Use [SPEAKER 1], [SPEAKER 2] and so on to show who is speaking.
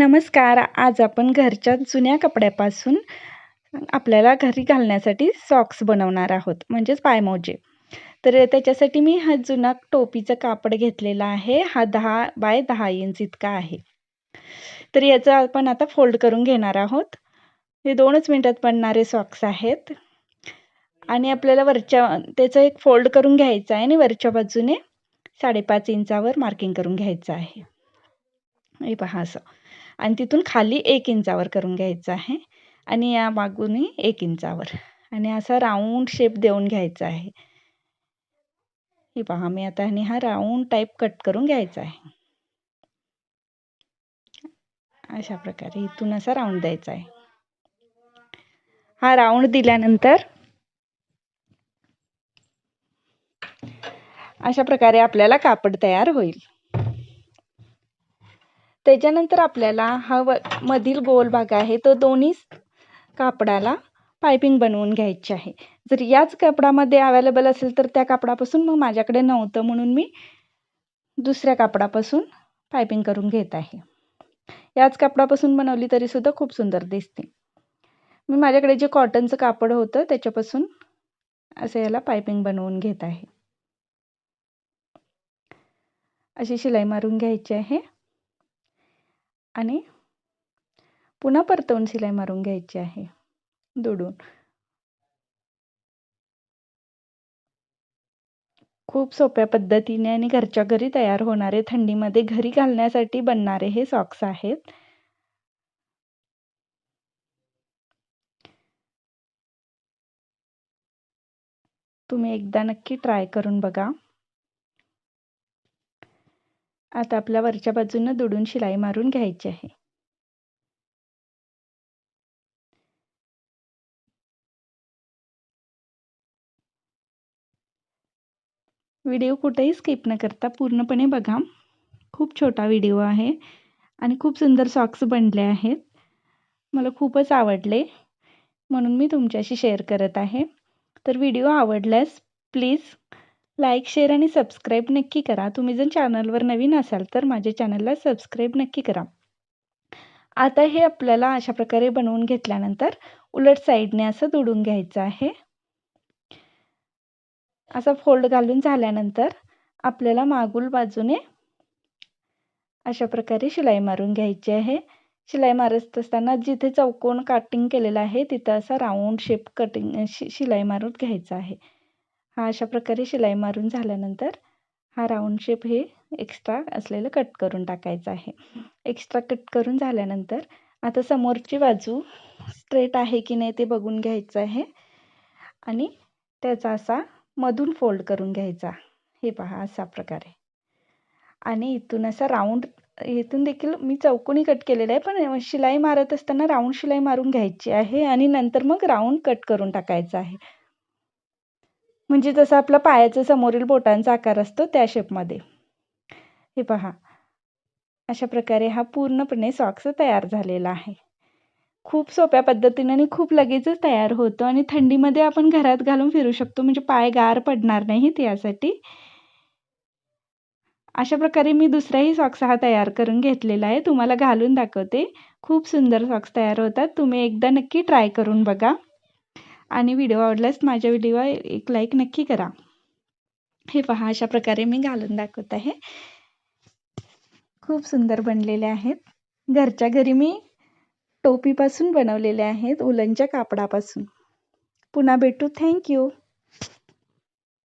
[SPEAKER 1] नमस्कार. आज आपण घरच्या जुन्या कपड्यापासून आपल्याला घरी घालण्यासाठी सॉक्स बनवणार आहोत. म्हणजेच पायमोजे. तर त्याच्यासाठी मी हा जुना टोपीचं कापड घेतलेला आहे. हा दहा बाय दहा इंच इतका आहे. तर याचं आपण आता फोल्ड करून घेणार आहोत. हे दोनच मिनटात बनणारे सॉक्स आहेत. आणि आपल्याला वरच्या त्याचं एक फोल्ड करून घ्यायचं आहे आणि वरच्या बाजूने साडेपाच इंचावर मार्किंग करून घ्यायचं आहे. हे पहा असं. आणि तिथून खाली एक इंचावर करून घ्यायचं आहे. आणि या मागूनही एक इंचावर. आणि असा राऊंड शेप देऊन घ्यायचा आहे. हे पहा मी आता आणि हा राऊंड टाईप कट करून घ्यायचा आहे. अशा प्रकारे इथून असा राऊंड द्यायचा आहे. हा राऊंड दिल्यानंतर अशा प्रकारे आपल्याला कापड तयार होईल. त्याच्यानंतर आपल्याला हा व मधील गोल भाग आहे तो दोन्ही कापडाला पायपिंग बनवून घ्यायची आहे. जर याच कापडामध्ये अवेलेबल असेल तर त्या कापडापासून मग माझ्याकडे नव्हतं म्हणून मी दुसऱ्या कापडापासून पायपिंग करून घेत आहे. याच कापडापासून बनवली तरीसुद्धा खूप सुंदर दिसते. मी माझ्याकडे जे कॉटनचं कापड होतं त्याच्यापासून असं याला पायपिंग बनवून घेत आहे. अशी शिलाई मारून घ्यायची आहे. आणि पुन्हा परतवून शिलाई मारून घ्यायची आहे. दुडून. खूप सोप्या पद्धतीने आणि घरच्या घरी तयार होणारे थंडीमध्ये घरी घालण्यासाठी बनणारे हे सॉक्स आहेत. तुम्ही एकदा नक्की ट्राय करून बघा. आता आपल्या वरच्या बाजूनं दुडून शिलाई मारून घ्यायची आहे. व्हिडिओ कुठेही स्किप न करता पूर्णपणे बघा. खूप छोटा व्हिडिओ आहे आणि खूप सुंदर सॉक्स बनले आहेत. मला खूपच आवडले. म्हणून मी तुमच्याशी शेअर करत आहे. तर व्हिडिओ आवडल्यास प्लीज लाईक शेअर आणि सबस्क्राईब नक्की करा. तुम्ही जर चॅनलवर नवीन असाल तर माझ्या चॅनलला सबस्क्राईब नक्की करा. आता हे आपल्याला अशा प्रकारे बनवून घेतल्यानंतर उलट साईडने असं दुडून घ्यायचं आहे. असा फोल्ड घालून झाल्यानंतर आपल्याला मागूल बाजूने अशा प्रकारे शिलाई मारून घ्यायची आहे. शिलाई मारत असताना जिथे चौकोन काटिंग केलेलं आहे तिथं असा राऊंड शेप कटिंग शिलाई मारून घ्यायचा आहे. हा अशा प्रकारे शिलाई मारून झाल्यानंतर हा राऊंड शेप हे एक्स्ट्रा असलेलं कट करून टाकायचं आहे. एक्स्ट्रा कट करून झाल्यानंतर आता समोरची बाजू स्ट्रेट आहे की नाही ते बघून घ्यायचं आहे. आणि त्याचा असा मधून फोल्ड करून घ्यायचा. हे पहा अशा प्रकारे. आणि इथून असा राऊंड इथून देखील मी चौकोनी कट केलेला आहे पण शिलाई मारत असताना राऊंड शिलाई मारून घ्यायची आहे आणि नंतर मग राऊंड कट करून टाकायचा आहे. म्हणजे जसं आपला पायाचा समोरील बोटांचा आकार असतो त्या शेपमध्ये हे पहा. अशा प्रकारे हा पूर्णपणे सॉक्स तयार झालेला आहे. खूप सोप्या पद्धतीने आणि खूप लगेचच तयार होतो आणि थंडीमध्ये आपण घरात घालून फिरू शकतो. म्हणजे पाय गार पडणार नाहीत यासाठी. अशा प्रकारे मी दुसराही सॉक्स हा तयार करून घेतलेला आहे. तुम्हाला घालून दाखवते. खूप सुंदर सॉक्स तयार होतात. तुम्ही एकदा नक्की ट्राय करून बघा. आणि व्हिडिओ आवडल्यास माझ्या व्हिडिओ एक लाईक नक्की करा. हे पहा अशा प्रकारे मी घालून दाखवत आहे. खूप सुंदर बनलेले आहेत. घरच्या घरी मी टोपीपासून बनवलेले आहेत उलनच्या कापडापासून. पुन्हा भेटू. थँक्यू